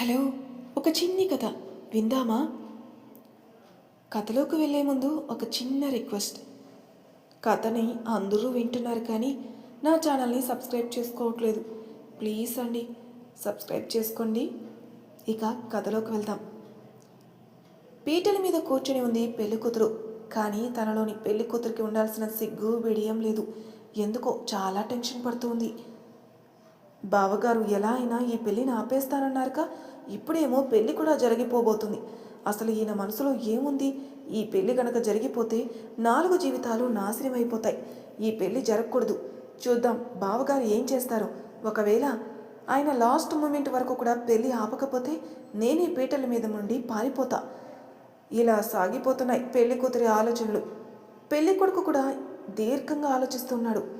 Hello ఒక చిన్ని కథ. విందామా? కథలోకి వెళ్ళే ముందు ఒక చిన్న రిక్వెస్ట్. కథని అందరూ వింటున్నారు కానీ నా ఛానల్ని సబ్స్క్రైబ్ చేసుకోవట్లేదు. ప్లీజ్ అండి సబ్స్క్రైబ్ చేసుకోండి. ఇక కథలోకి వెళ్దాం. పీటల మీద కూర్చొని ఉంది పెళ్ళి కూతురు. కానీ తనలోని పెళ్ళి కూతురికి ఉండాల్సిన సిగ్గు బిడియం లేదు. ఎందుకో చాలా టెన్షన్ పడుతుంది ఉంది. బావగారు ఎలా అయినా ఈ పెళ్ళిని ఆపేస్తానన్నారుక ఇప్పుడేమో పెళ్ళి కూడా జరిగిపోబోతుంది. అసలు ఈయన మనసులో ఏముంది? ఈ పెళ్ళి గనక జరిగిపోతే నాలుగు జీవితాలు నాశనం అయిపోతాయి ఈ పెళ్ళి జరగకూడదు. చూద్దాం బావగారు ఏం చేస్తారో. ఒకవేళ ఆయన లాస్ట్ మూమెంట్ వరకు కూడా పెళ్ళి ఆపకపోతే నేనే పీటల మీద నుండి పారిపోతా. ఇలా సాగిపోతున్నాయి పెళ్ళి కూతురి ఆలోచనలు. పెళ్ళి కొడుకు కూడా దీర్ఘంగా ఆలోచిస్తున్నాడు.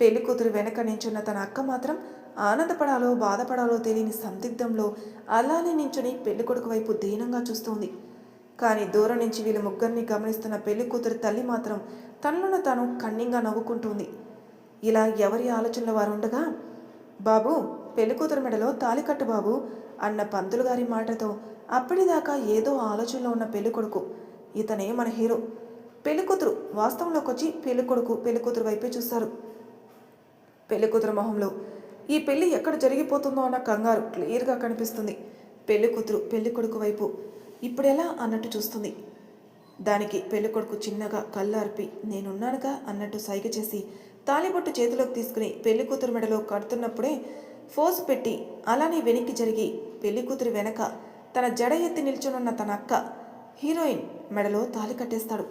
పెళ్ళి కూతురు వెనక నించున్న తన అక్క మాత్రం ఆనందపడాలో బాధపడాలో తెలియని సందిగ్ధంలో అలానే నించుని పెళ్ళి కొడుకు వైపు దీనంగా చూస్తోంది. కానీ దూరం నుంచి వీళ్ళ ముగ్గురిని గమనిస్తున్న పెళ్ళి కూతురు తల్లి మాత్రం తనలోన తాను కన్నింగా నవ్వుకుంటుంది. ఇలా ఎవరి ఆలోచనలో వారు ఉండగా బాబు పెళ్ళి కూతురు మెడలో తాలికట్టు బాబు అన్న పంతులు గారి మాటతో అప్పటిదాకా ఏదో ఆలోచనలో ఉన్న పెళ్ళి కొడుకు ఇతనే మన హీరో. పెళ్ళి కూతురు వాస్తవంలోకి వచ్చి పెళ్ళి కొడుకు పెళ్ళి కూతురు వైపే చూస్తారు. పెళ్ళికూతురు మొహంలో. ఈ పెళ్ళి ఎక్కడ జరిగిపోతుందో అన్న కంగారు క్లియర్గా కనిపిస్తుంది. పెళ్ళికూతురు పెళ్ళికొడుకు పెళ్ళి కొడుకు వైపు ఇప్పుడెలా అన్నట్టు చూస్తుంది. దానికి పెళ్ళి కొడుకు చిన్నగా కళ్ళార్పి నేనున్నానుగా అన్నట్టు సైగ చేసి తాలిబొట్టు చేతిలోకి తీసుకుని పెళ్ళి కూతురు మెడలో కడుతున్నప్పుడే ఫోర్స్ పెట్టి అలానే వెనక్కి జరిగి పెళ్ళి కూతురు వెనక తన జడ ఎత్తి నిల్చునున్న తన అక్క హీరోయిన్ మెడలో తాలి కట్టేస్తాడు.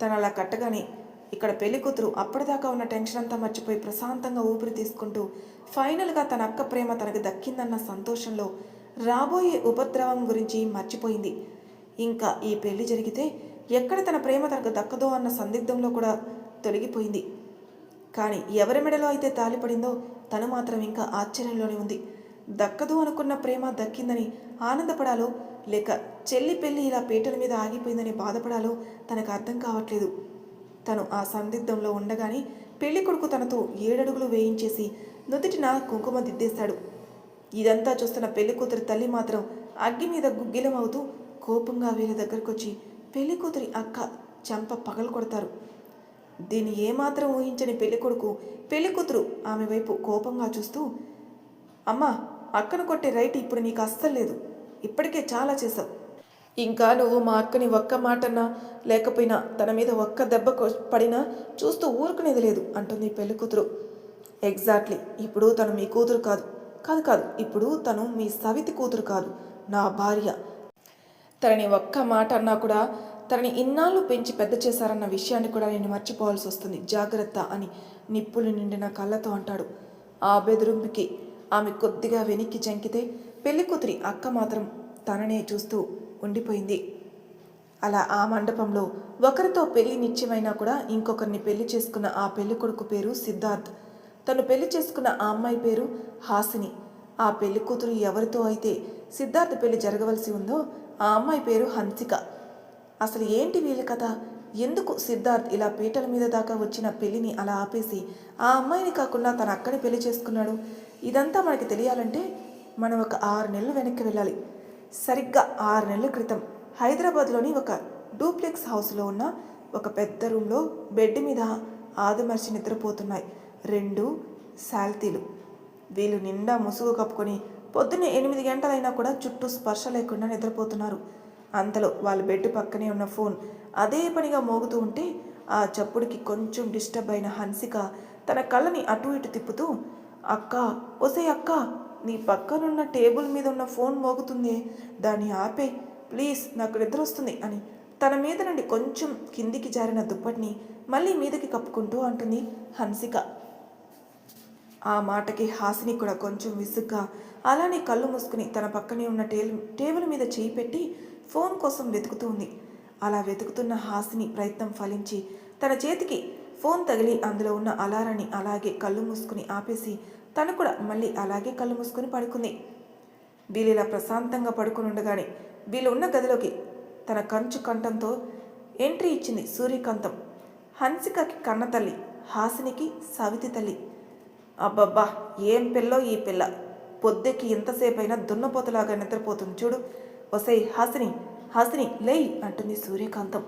తను అలా కట్టగానే ఇక్కడ పెళ్ళి కూతురు అప్పటిదాకా ఉన్న టెన్షన్ అంతా మర్చిపోయి ప్రశాంతంగా ఊపిరి తీసుకుంటూ ఫైనల్గా తన అక్క ప్రేమ తనకు దక్కిందన్న సంతోషంలో రాబోయే ఉపద్రవం గురించి మర్చిపోయింది. ఇంకా ఈ పెళ్ళి జరిగితే ఎక్కడ తన ప్రేమ తనకు దక్కదో అన్న సందిగ్ధంలో కూడా తొలగిపోయింది. కానీ ఎవరి మెడలో అయితే తాలిపడిందో తను మాత్రం ఇంకా ఆశ్చర్యంలోనే ఉంది. దక్కదు అనుకున్న ప్రేమ దక్కిందని ఆనందపడాలో లేక చెల్లి పెళ్ళి ఇలా పీటల మీద ఆగిపోయిందని బాధపడాలో తనకు అర్థం కావట్లేదు. తను ఆ సందిగ్ధంలో ఉండగానే పెళ్ళి కొడుకు తనతో ఏడడుగులు వేయించేసి నుదుటిన కుంకుమ దిద్దేశాడు. ఇదంతా చూస్తున్న పెళ్ళి కూతురి తల్లి మాత్రం అగ్గి మీద గుగ్గిలం అవుతూ కోపంగా వీళ్ళ దగ్గరకొచ్చి పెళ్ళి కూతురి అక్క చెంప పగలు కొడతారు. దీన్ని ఏమాత్రం ఊహించని పెళ్ళి కొడుకు పెళ్ళి కూతురు ఆమె వైపు కోపంగా చూస్తూ అమ్మా అక్కను కొట్టే రైట్ ఇప్పుడు నీకు అస్సలు లేదు. ఇప్పటికే చాలా చేశావు. ఇంకా నువ్వు మా అక్కని ఒక్క మాటన్నా లేకపోయినా తన మీద ఒక్క దెబ్బ పడినా చూస్తూ ఊరుకునేది లేదు అంటుంది పెళ్ళి కూతురు. ఎగ్జాక్ట్లీ ఇప్పుడు తను మీ కూతురు కాదు. కాదు కాదు. ఇప్పుడు తను మీ సవితి కూతురు కాదు. నా భార్య. తనని ఒక్క మాట అన్నా కూడా తనని ఇన్నాళ్ళు పెంచి పెద్ద చేశారన్న విషయాన్ని కూడా నేను మర్చిపోవాల్సి వస్తుంది. జాగ్రత్త అని నిప్పులు నిండిన కళ్ళతో అంటాడు. ఆ బెదిరింపుకి ఆమె కొద్దిగా వెనక్కి జంకితే పెళ్ళి కూతురి అక్క మాత్రం తననే చూస్తూ ఉండిపోయింది. అలా ఆ మండపంలో ఒకరితో పెళ్ళి నిశ్చయమైనా కూడా ఇంకొకరిని పెళ్ళి చేసుకున్న ఆ పెళ్ళి కొడుకు పేరు సిద్ధార్థ్. తను పెళ్ళి చేసుకున్న ఆ అమ్మాయి పేరు హాసిని. ఆ పెళ్ళి కూతురు ఎవరితో అయితే సిద్ధార్థ్ పెళ్ళి జరగవలసి ఉందో ఆ అమ్మాయి పేరు హన్సిక. అసలు ఏంటి వీళ్ళ కథ? ఎందుకు సిద్ధార్థ్ ఇలా పీటల మీద దాకా వచ్చిన పెళ్ళిని అలా ఆపేసి ఆ అమ్మాయిని కాకుండా తన అక్కని పెళ్ళి చేసుకున్నాడు? ఇదంతా మనకి తెలియాలంటే మనం ఒక ఆరు నెలలు వెనక్కి వెళ్ళాలి. సరిగ్గా ఆరు నెలల క్రితం హైదరాబాద్లోని ఒక డూప్లెక్స్ హౌస్లో ఉన్న ఒక పెద్ద రూమ్లో బెడ్ మీద ఆదమర్చి నిద్రపోతున్నాయి. రెండు శాల్తీలు. వీళ్ళు నిండా ముసుగు కప్పుకొని పొద్దున్నే ఎనిమిది గంటలైనా కూడా చుట్టూ స్పర్శ లేకుండా నిద్రపోతున్నారు. అంతలో వాళ్ళ బెడ్ పక్కనే ఉన్న ఫోన్ అదే పనిగా మోగుతూ ఉంటే ఆ చప్పుడికి కొంచెం డిస్టర్బ్ అయిన హన్సిక తన కళ్ళని అటు ఇటు తిప్పుతూ అక్క ఒసే అక్క నీ పక్కనున్న టేబుల్ మీద ఉన్న ఫోన్ మోగుతుంది. దాన్ని ఆపే. ప్లీజ్ నాకు నిద్ర వస్తుంది అని. తన మీద నుండి కొంచెం కిందికి జారిన దుప్పటిని మళ్ళీ మీదకి కప్పుకుంటూ అంటుంది హన్సిక. ఆ మాటకి హాసిని కూడా కొంచెం విసుగ్గా అలానే కళ్ళు మూసుకుని తన పక్కనే ఉన్న టేల్ టేబుల్ మీద చేయి పెట్టి ఫోన్ కోసం వెతుకుతూ ఉంది అలా వెతుకుతున్న హాసిని ప్రయత్నం ఫలించి తన చేతికి ఫోన్ తగిలి అందులో ఉన్న అలారాన్ని అలాగే కళ్ళు మూసుకుని ఆపేసి తను కూడా మళ్ళీ అలాగే కళ్ళు మూసుకుని పడుకుంది. వీళ్ళు ఇలా ప్రశాంతంగా పడుకుని ఉండగానే వీళ్ళు ఉన్న గదిలోకి తన కంచు కంఠంతో ఎంట్రీ ఇచ్చింది సూర్యకాంతం. హన్సికకి కన్న తల్లి హాసినికి సవితి తల్లి. అబ్బబ్బా ఏం పిల్లో ఈ పిల్ల? పొద్దుకి ఎంతసేపు అయినా దున్నపోతలాగా నిద్రపోతుంది చూడు. వసై హాసిని హాసిని లేయ్ అంటుంది సూర్యకాంతం.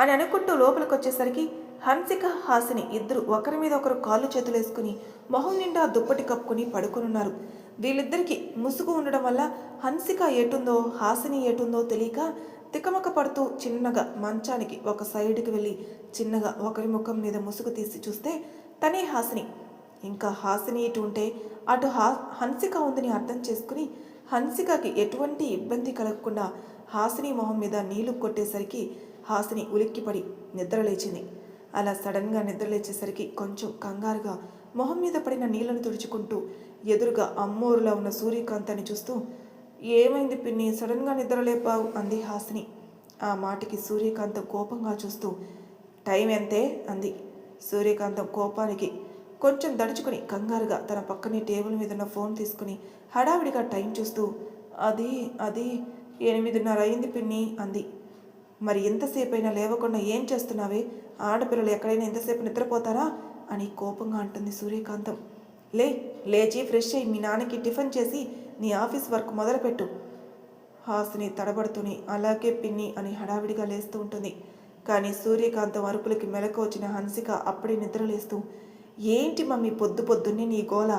అని అనుకుంటూ లోపలికి వచ్చేసరికి హన్సిక హాసిని ఇద్దరు ఒకరి మీద ఒకరు కాళ్ళు చేతులు వేసుకుని మొహం నిండా దుప్పటి కప్పుకుని పడుకునున్నారు. వీళ్ళిద్దరికి ముసుగు ఉండడం వల్ల హన్సిక ఏటుందో హాసిని ఏటుందో తెలియక తికమక పడుతూ చిన్నగా మంచానికి ఒక సైడ్కి వెళ్ళి చిన్నగా ఒకరి ముఖం మీద ముసుగు తీసి చూస్తే తనే హాసిని. ఇంకా హాసిని ఇటు ఉంటే అటు హా హన్సిక ఉందని అర్థం చేసుకుని హన్సికకి ఎటువంటి ఇబ్బంది కలగకుండా హాసిని మొహం మీద నీళ్ళు కొట్టేసరికి హాసిని ఉలిక్కిపడి నిద్రలేచింది. అలా సడన్గా నిద్రలేచేసరికి కొంచెం కంగారుగా మొహం మీద పడిన నీళ్ళను తుడుచుకుంటూ ఎదురుగా అమ్మోరులా ఉన్న సూర్యకాంతాన్ని చూస్తూ ఏమైంది పిన్ని? సడన్గా నిద్రలేపావు అంది హాసిని. ఆ మాటకి సూర్యకాంతం కోపంగా చూస్తూ టైం ఎంతే? అంది. సూర్యకాంతం కోపానికి కొంచెం దడుచుకుని కంగారుగా తన పక్కనే టేబుల్ మీద ఉన్న ఫోన్ తీసుకుని హడావిడిగా టైం చూస్తూ అది అది ఎనిమిదిన్నర అయింది పిన్ని అంది. మరి ఎంతసేపు అయినా లేవకుండా ఏం చేస్తున్నావే? ఆడపిల్లలు ఎక్కడైనా ఎంతసేపు నిద్రపోతారా? అని కోపంగా అంటుంది సూర్యకాంతం. లే లేచి ఫ్రెష్ అయ్యి మీ నాన్నకి టిఫిన్ చేసి నీ ఆఫీస్ వర్క్ మొదలుపెట్టు. హాసిని తడబడుతూనే అలాగే పిన్ని అని హడావిడిగా లేస్తూ ఉంటుంది. కానీ సూర్యకాంతం అరుపులకి మెలకు వచ్చిన హన్సిక అప్పుడే నిద్రలేస్తూ ఏంటి మమ్మీ పొద్దు పొద్దున్నే నీ గోల?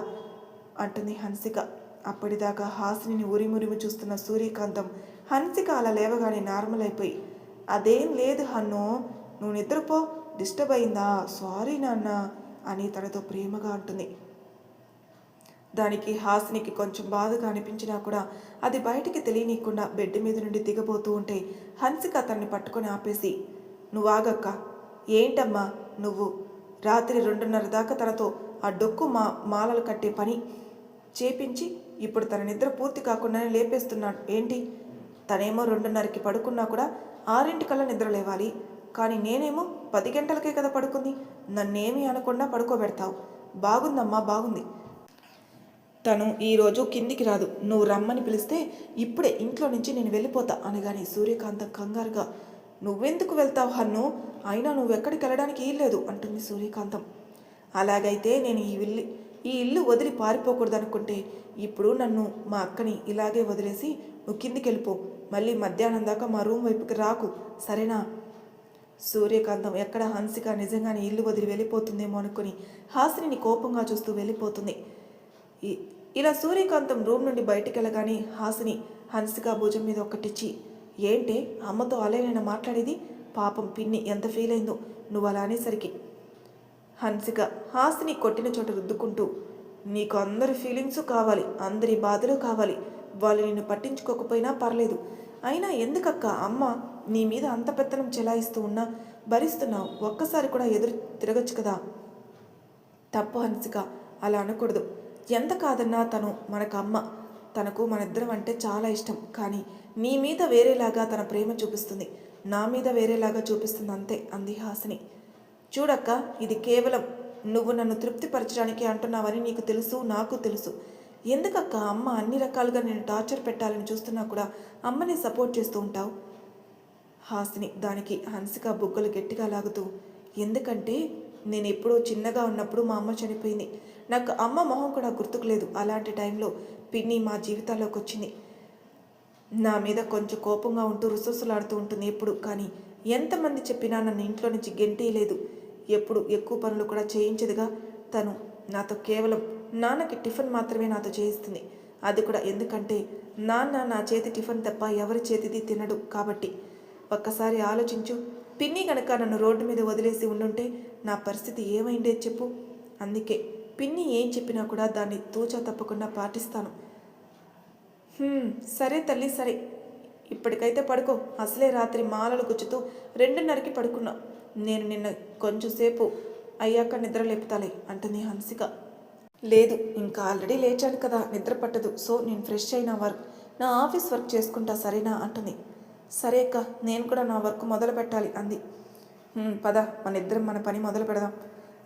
అంటుంది హన్సిక. అప్పటిదాకా హాసిని ఉరిమురిమి చూస్తున్న సూర్యకాంతం హన్సిక అలా లేవగానే నార్మల్ అయిపోయి అదేం లేదు హన్ను. నువ్వు నిద్రపో డిస్టర్బ్ అయిందా? సారీ నాన్న అని తనతో ప్రేమగా అంటుంది. దానికి హాసినికి కొంచెం బాధగా అనిపించినా కూడా అది బయటికి తెలియనీయకుండా బెడ్ మీద నుండి దిగబోతూ ఉంటే హన్సిక అతన్ని పట్టుకొని ఆపేసి నువ్వాగక్క ఏంటమ్మా నువ్వు? రాత్రి రెండున్నర దాకా తనతో ఆ డొక్కు మా మాలలు కట్టే పని చేపించి ఇప్పుడు తన నిద్ర పూర్తి కాకుండానే లేపేస్తున్నాడు. ఏంటి? తనేమో రెండున్నరకి పడుకున్నా కూడా ఆరింటికల్లా నిద్ర లేవాలి. కానీ నేనేమో పది గంటలకే కదా పడుకుంది. నన్నేమీ అనకుండా పడుకోబెడతావు. బాగుందమ్మా బాగుంది. తను ఈరోజు కిందికి రాదు. నువ్వు రమ్మని పిలిస్తే ఇప్పుడే ఇంట్లో నుంచి నేను వెళ్ళిపోతా అనగానే సూర్యకాంతం కంగారుగా నువ్వెందుకు వెళ్తావు హన్ను? అయినా నువ్వు ఎక్కడికి వెళ్ళడానికి లేదు అంటుంది సూర్యకాంతం. అలాగైతే నేను ఈ ఇల్లు ఈ ఇల్లు వదిలి పారిపోకూడదనుకుంటే ఇప్పుడు నన్ను మా అక్కని ఇలాగే వదిలేసి నువ్వు కిందికి వెళ్ళిపో మళ్ళీ మధ్యాహ్నం దాకా మా రూమ్ వైపుకి రాకు. సరేనా? సూర్యకాంతం ఎక్కడ? హన్సిక నిజంగానే ఇల్లు వదిలి వెళ్ళిపోతుందేమో అనుకుని హాసిని కోపంగా చూస్తూ వెళ్ళిపోతుంది. ఇలా సూర్యకాంతం రూమ్ నుండి బయటికి వెళ్ళగానే హాసిని హన్సిక భుజం మీద ఒక్కటిచ్చి ఏంటే? అమ్మతో అలాగైనా మాట్లాడేది? పాపం పిన్ని ఎంత ఫీల్ అయిందో. నువ్వు అలా అనేసరికి. హన్సిక హాసిని కొట్టిన చోట రుద్దుకుంటూ నీకు అందరి ఫీలింగ్స్ కావాలి అందరి బాధలు కావాలి. వాళ్ళు నిన్ను పట్టించుకోకపోయినా పర్లేదు. అయినా ఎందుకక్క? అమ్మ నీ మీద అంత పెత్తనం చెలాయిస్తూ ఉన్నా భరిస్తున్నావు. ఒక్కసారి కూడా ఎదురు తిరగచ్చు కదా? తప్పు హన్సిక అలా అనకూడదు. ఎంత కాదన్నా తను మనకు అమ్మ తనకు మన ఇద్దరం అంటే చాలా ఇష్టం. కానీ నీ మీద వేరేలాగా తన ప్రేమ చూపిస్తుంది. నా మీద వేరేలాగా చూపిస్తుంది అంతే అంది హాసిని. చూడక్క ఇది కేవలం నువ్వు నన్ను తృప్తిపరచడానికి అంటున్నావని నీకు తెలుసు నాకు తెలుసు. ఎందుకక్క అమ్మ అన్ని రకాలుగా నేను టార్చర్ పెట్టాలని చూస్తున్నా కూడా అమ్మని సపోర్ట్ చేస్తూ ఉంటావు? హాసిని దానికి హన్సిక బుగ్గలు గట్టిగా లాగుతూ ఎందుకంటే నేను ఎప్పుడో చిన్నగా ఉన్నప్పుడు మా అమ్మ చనిపోయింది. నాకు అమ్మ మొహం కూడా గుర్తుకు లేదు అలాంటి టైంలో పిన్ని మా జీవితాల్లోకి వచ్చింది. నా మీద కొంచెం కోపంగా ఉంటూ రుసరుసలాడుతూ ఉంటుంది ఎప్పుడు కానీ ఎంతమంది చెప్పినా నన్ను ఇంట్లో నుంచి గెంటేయలేదు. ఎప్పుడు ఎక్కువ పనులు కూడా చేయించదుగా తను. నాతో కేవలం నాన్నకి టిఫిన్ మాత్రమే నాతో చేయిస్తుంది. అది కూడా ఎందుకంటే నాన్న నా చేతి టిఫిన్ తప్ప ఎవరి చేతిది తినడు కాబట్టి. ఒక్కసారి ఆలోచించు. పిన్ని గనక నన్ను రోడ్డు మీద వదిలేసి ఉండుంటే నా పరిస్థితి ఏమైండేది చెప్పు. అందుకే పిన్ని ఏం చెప్పినా కూడా దాన్ని తూచా తప్పకుండా పాటిస్తాను. సరే తల్లి సరే. ఇప్పటికైతే పడుకో. అసలే రాత్రి మాలలు గుచ్చుతూ రెండున్నరకి పడుకున్నా. నేను నిన్న కొంచెంసేపు అయ్యాక నిద్ర లేపుతాలే అంటుంది హన్సిక లేదు ఇంకా ఆల్రెడీ లేచాను కదా నిద్ర పట్టదు సో నేను ఫ్రెష్ అయిన వర్క్. నా ఆఫీస్ వర్క్ చేసుకుంటా సరేనా? అంటుంది. సరే అక్క నేను కూడా నా వర్క్ మొదలు పెట్టాలి అంది. పద మన ఇద్దరం మన పని మొదలు పెడదాం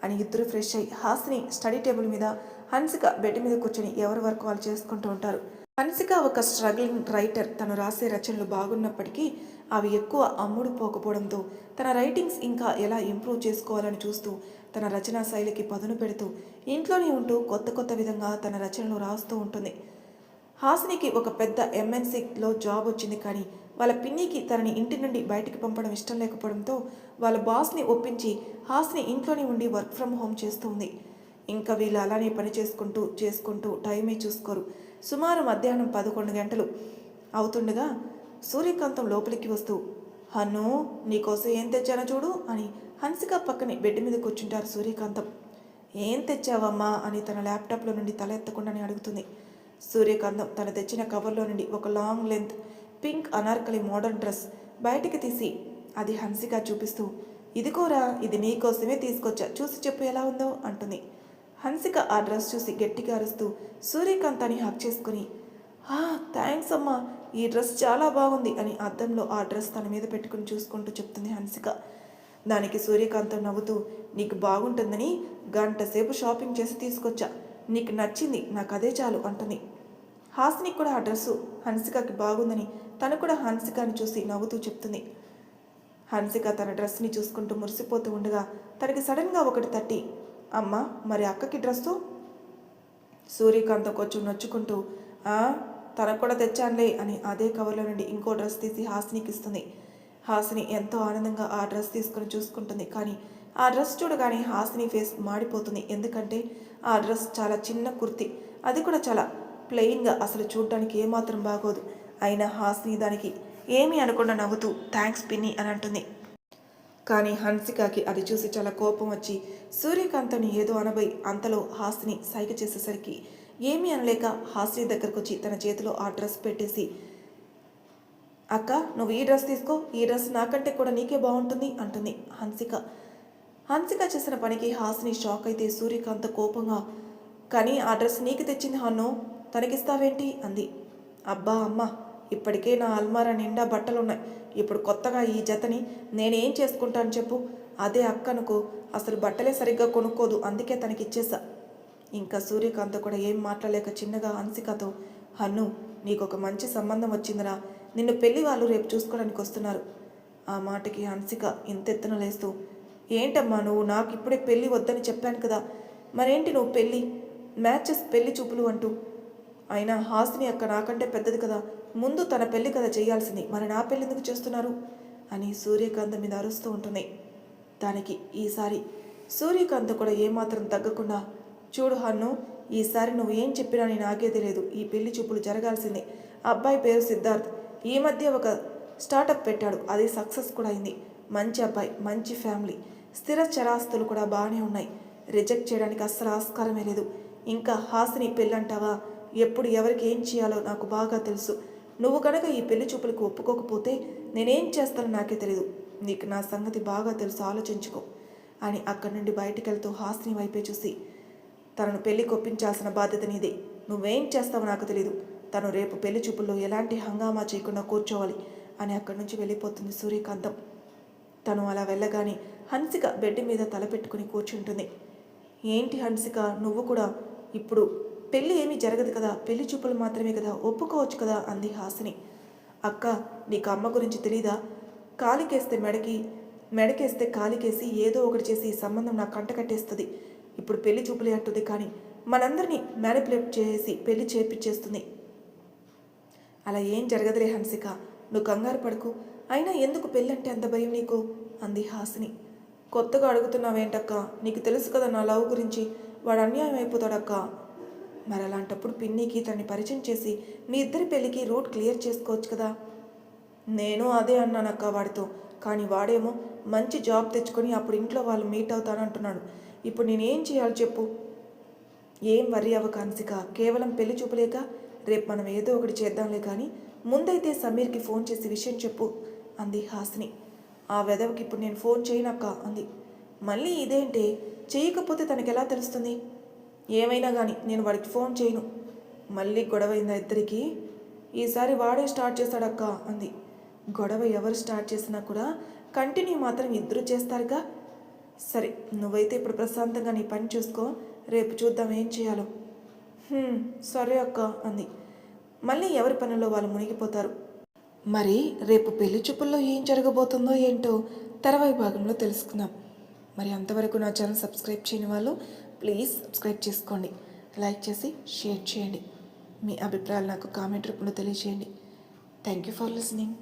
అని ఇద్దరు ఫ్రెష్ అయ్యి హాసిని స్టడీ టేబుల్ మీద హన్సిక బెడ్ మీద కూర్చొని ఎవరి వర్క్ వాళ్ళు చేసుకుంటూ ఉంటారు. హన్సిక ఒక స్ట్రగ్లింగ్ రైటర్ తను రాసే రచనలు బాగున్నప్పటికీ అవి ఎక్కువ అమ్ముడు పోకపోవడంతో తన రైటింగ్స్ ఇంకా ఎలా ఇంప్రూవ్ చేసుకోవాలని చూస్తూ తన రచనా శైలికి పదును పెడుతూ ఇంట్లోనే ఉంటూ కొత్త కొత్త విధంగా తన రచనలు రాస్తూ ఉంటుంది. హాసినికి ఒక పెద్ద ఎంఎన్సీలో జాబ్ వచ్చింది కానీ వాళ్ళ పిన్నికి తనని ఇంటి నుండి బయటికి పంపడం ఇష్టం లేకపోవడంతో వాళ్ళ బాస్ని ఒప్పించి హాసిని ఇంట్లోనే ఉండి వర్క్ ఫ్రమ్ హోమ్ చేస్తుంది. ఇంకా వీళ్ళు అలానే పని చేసుకుంటూ చేసుకుంటూ టైమే చూసుకోరు. సుమారు మధ్యాహ్నం పదకొండు గంటలు అవుతుండగా సూర్యకాంతం లోపలికి వస్తూ హన్ను నీకోసం ఏం తెచ్చానో చూడు అని హన్సిక పక్కనే బెడ్ మీద కూర్చుంటారు సూర్యకాంతం. ఏం తెచ్చావమ్మా? అని తన ల్యాప్టాప్లో నుండి తల ఎత్తకుండానే అడుగుతుంది. సూర్యకాంతం తను తెచ్చిన కవర్లో నుండి ఒక long length pink Anarkali modern dress బయటికి తీసి అది హన్సిక చూపిస్తూ ఇదిగోరా ఇది నీకోసమే తీసుకొచ్చా చూసి చెప్పు ఎలా ఉందో అంటుంది. హన్సిక ఆ డ్రెస్ చూసి గట్టిగా అరుస్తూ సూర్యకాంతాన్ని హక్ చేసుకుని థ్యాంక్స్ అమ్మా ఈ డ్రెస్ చాలా బాగుంది అని అద్దంలో ఆ డ్రెస్ తన మీద పెట్టుకుని చూసుకుంటూ చెప్తుంది హన్సిక. దానికి సూర్యకాంతం నవ్వుతూ నీకు బాగుంటుందని గంట సేపు షాపింగ్ చేసి తీసుకొచ్చా. నీకు నచ్చింది నాకు అదే చాలు అంటుంది. హాసినికి కూడా ఆ డ్రెస్సు హన్సికకి బాగుందని తను కూడా హన్సికాని చూసి నవ్వుతూ చెప్తుంది. హన్సిక తన డ్రెస్ని చూసుకుంటూ మురిసిపోతూ ఉండగా తనకి సడన్గా ఒకటి తట్టి అమ్మ మరి అక్కకి డ్రెస్సు? సూర్యకాంతం కొంచెం నొచ్చుకుంటూ తనకు కూడా తెచ్చానులే అని అదే కవర్లో నుండి ఇంకో డ్రెస్ తీసి హాసినికి ఇస్తుంది హాసిని ఎంతో ఆనందంగా ఆ డ్రెస్ తీసుకుని చూసుకుంటుంది. కానీ ఆ డ్రెస్ చూడగానే హాసిని ఫేస్ మాడిపోతుంది. ఎందుకంటే ఆ డ్రెస్ చాలా చిన్న కుర్తి. అది కూడా చాలా ప్లెయిన్గా అసలు చూడడానికి ఏమాత్రం బాగోదు. అయినా హాసిని దానికి ఏమీ అనకుండా నవ్వుతూ థ్యాంక్స్ పిన్ని అని అంటుంది. కానీ హన్సికాకి అది చూసి చాలా కోపం వచ్చి సూర్యకాంతని ఏదో అనబోయి అంతలో హాసిని సైగ చేసేసరికి ఏమీ అనలేక హాస్య దగ్గరకు వచ్చి తన చేతిలో ఆ డ్రెస్ పెట్టేసి అక్క నువ్వు ఈ డ్రెస్ తీసుకో ఈ డ్రెస్ నాకంటే కూడా నీకే బాగుంటుంది అంటుంది హన్సిక. హన్సిక చేసిన పనికి హాసిని షాక్ అయితే సూర్యకాంత్ కోపంగా కానీ ఆ డ్రెస్ నీకు తెచ్చింది హన్ను తనకిస్తావేంటి? అంది. అబ్బా అమ్మ ఇప్పటికే నా అల్మారా నిండా బట్టలున్నాయి. ఇప్పుడు కొత్తగా ఈ జతని నేనేం చేసుకుంటాను చెప్పు. అదే అక్కనుకో. అసలు బట్టలే సరిగ్గా కొనుక్కోదు అందుకే తనకి ఇచ్చేసా ఇంకా సూర్యకాంత్ కూడా ఏం మాట్లాడలేక చిన్నగా హన్సికతో హన్ను నీకు ఒక మంచి సంబంధం వచ్చిందిరా. నిన్ను పెళ్ళి వాళ్ళు రేపు చూసుకోవడానికి వస్తున్నారు. ఆ మాటకి హన్సిక ఇంతెత్తున లేస్తూ ఏంటమ్మా నువ్వు? నాకు ఇప్పుడే పెళ్ళి వద్దని చెప్పాను కదా. మరేంటి నువ్వు పెళ్ళి మ్యాచెస్ పెళ్ళి చూపులు అంటూ. అయినా హాసిని అక్క నాకంటే పెద్దది కదా. ముందు తన పెళ్ళి కదా చేయాల్సింది. మరి నా పెళ్ళి ఎందుకు చేస్తున్నారు? అని సూర్యకాంత మీద అరుస్తూ ఉంటుంది. దానికి ఈసారి సూర్యకాంత కూడా ఏమాత్రం తగ్గకుండా చూడు హన్ను ఈసారి నువ్వు ఏం చెప్పినా నేను నాకే తెలియదు ఈ పెళ్ళి చూపులు జరగాల్సిందే. అబ్బాయి పేరు సిద్ధార్థ్. ఈ మధ్య ఒక స్టార్టప్ పెట్టాడు. అది సక్సెస్ కూడా అయింది. మంచి అబ్బాయి మంచి ఫ్యామిలీ. స్థిర చరాస్తులు కూడా బాగానే ఉన్నాయి. రిజెక్ట్ చేయడానికి అస్సలు ఆస్కారమే లేదు. ఇంకా హాసిని పెళ్ళంటావా? ఎప్పుడు ఎవరికి ఏం చేయాలో నాకు బాగా తెలుసు. నువ్వు కనుక ఈ పెళ్ళి చూపులకు ఒప్పుకోకపోతే నేనేం చేస్తానో నాకే తెలియదు నీకు నా సంగతి బాగా తెలుసు. ఆలోచించుకో. అని అక్కడి నుండి బయటికి వెళ్తూ హాసిని వైపే చూసి తనను పెళ్ళి కొప్పించాల్సిన బాధ్యత నీదే. నువ్వేం చేస్తావో నాకు తెలియదు తను రేపు పెళ్ళి చూపుల్లో ఎలాంటి హంగామా చేయకుండా కూర్చోవాలి అని అక్కడి నుంచి వెళ్ళిపోతుంది సూర్యకాంతం. తను అలా వెళ్ళగానే హన్సిక బెడ్ మీద తలపెట్టుకుని కూర్చుంటుంది. ఏంటి హన్సిక నువ్వు కూడా ఇప్పుడు పెళ్ళి ఏమీ జరగదు కదా పెళ్ళి చూపులు మాత్రమే కదా ఒప్పుకోవచ్చు కదా అంది హాసిని. అక్క నీకు అమ్మ గురించి తెలీదా? కాలికేస్తే మెడకి మెడకేస్తే కాలికేసి ఏదో ఒకటి చేసి ఈ సంబంధం నా కంట కట్టేస్తుంది. ఇప్పుడు పెళ్ళి చూపులే అంటుంది కానీ మనందరినీ మ్యానిపులేట్ చేసి పెళ్ళి చేపించేస్తుంది అలా ఏం జరగదులే హన్సిక నువ్వు కంగారు పడకు. అయినా ఎందుకు పెళ్ళంటే అంత భయం నీకు? అంది హాసిని. కొత్తగా అడుగుతున్నావేంటక్క? నీకు తెలుసు కదా నా లవ్ గురించి. వాడు అన్యాయం అయిపోతాడక్క. మరి అలాంటప్పుడు పిన్నికి తనని పరిచయం చేసి మీ ఇద్దరి పెళ్ళికి రూట్ క్లియర్ చేసుకోవచ్చు కదా? నేను అదే అన్నానక్క వాడితో. కానీ వాడేమో మంచి జాబ్ తెచ్చుకొని అప్పుడు ఇంట్లో వాళ్ళు మీట్ అవుతానంటున్నాడు ఇప్పుడు నేనేం చేయాలి చెప్పు. ఏం వరి అవ్వక కేవలం పెళ్ళి చూపలేక? రేపు మనం ఏదో ఒకటి చేద్దాంలే కానీ ముందైతే సమీర్కి ఫోన్ చేసి విషయం చెప్పు అంది హాసిని. ఆ వెదవకి ఇప్పుడు నేను ఫోన్ చేయనక్క అంది. మళ్ళీ ఇదేంటే? చేయకపోతే తనకి ఎలా తెలుస్తుంది? ఏమైనా కానీ నేను వాడికి ఫోన్ చేయను. మళ్ళీ గొడవ అయిందా ఇద్దరికి? ఈసారి వాడే స్టార్ట్ చేశాడక్క అంది. గొడవ ఎవరు స్టార్ట్ చేసినా కూడా కంటిన్యూ మాత్రం ఇద్దరు చేస్తారుగా. సరే నువ్వైతే ఇప్పుడు ప్రశాంతంగా నీ పని చూసుకో రేపు చూద్దాం ఏం చేయాలో. సరే అక్క అంది. మళ్ళీ ఎవరి పనుల్లో వాళ్ళు మునిగిపోతారు? మరి రేపు పెళ్ళి చూపుల్లో ఏం జరగబోతుందో ఏంటో తర్వాయి భాగంలో తెలుసుకుందాం. మరి అంతవరకు నా ఛానల్ సబ్స్క్రైబ్ చేయని వాళ్ళు ప్లీజ్ సబ్స్క్రైబ్ చేసుకోండి. లైక్ చేసి షేర్ చేయండి. మీ అభిప్రాయాలు నాకు కామెంట్ రూపంలో తెలియజేయండి. Thank you for listening.